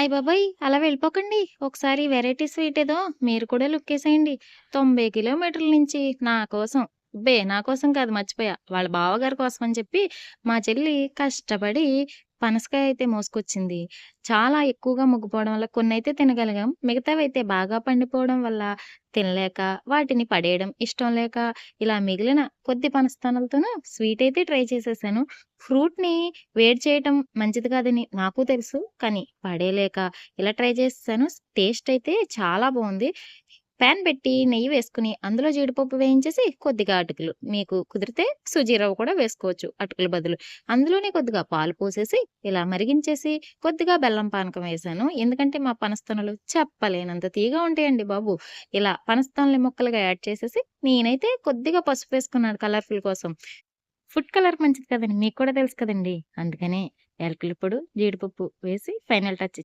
అయ్య బాబాయ్ అలా వెళ్ళిపోకండి. ఒకసారి వెరైటీ స్వీట్ ఏదో మీరు కూడా లుక్కేసేయండి. 90 కిలోమీటర్ల నుంచి నా కోసం బే నా కోసం కాదు మర్చిపోయా. వాళ్ళ బావగారి కోసం అని చెప్పి మా చెల్లి కష్టపడి పనసకాయ అయితే మోసుకొచ్చింది. చాలా ఎక్కువగా ముగ్గిపోవడం వల్ల కొన్ని అయితే తినగలిగాం. మిగతావైతే బాగా పండిపోవడం వల్ల తినలేక, వాటిని పడేయడం ఇష్టం లేక, ఇలా మిగిలిన కొద్ది పనస్థానాలతోనూ స్వీట్ అయితే ట్రై చేసేసాను. ఫ్రూట్‌ని వేడి చేయటం మంచిది కాదని నాకు తెలుసు. కానీ పడేయలేక ఇలా ట్రై చేసేసాను. టేస్ట్ అయితే చాలా బాగుంది పాన్ పెట్టి నెయ్యి వేసుకుని అందులో జీడిపప్పు వేయించేసి కొద్దిగా అటుకులు మీకు కుదిరితే సుజీ రవ్వ కూడా వేసుకోవచ్చు అటుకుల బదులు. అందులోనే కొద్దిగా పాలు పోసేసి ఇలా మరిగించేసి కొద్దిగా బెల్లం పానకం వేసాను ఎందుకంటే మా పనస్తనులు చెప్పలేనంత తీగా ఉంటాయండి బాబు. ఇలా పనస్తనుల్ని ముక్కలుగా యాడ్ చేసేసి నేనైతే కొద్దిగా పసుపు వేసుకున్నాను కలర్‌ఫుల్ కోసం. ఫుడ్ కలర్ మంచిది కదండి మీకు కూడా తెలుసు కదండీ! అందుకనే యాలకుల పొడి, జీడిపప్పు వేసి ఫైనల్ టచ్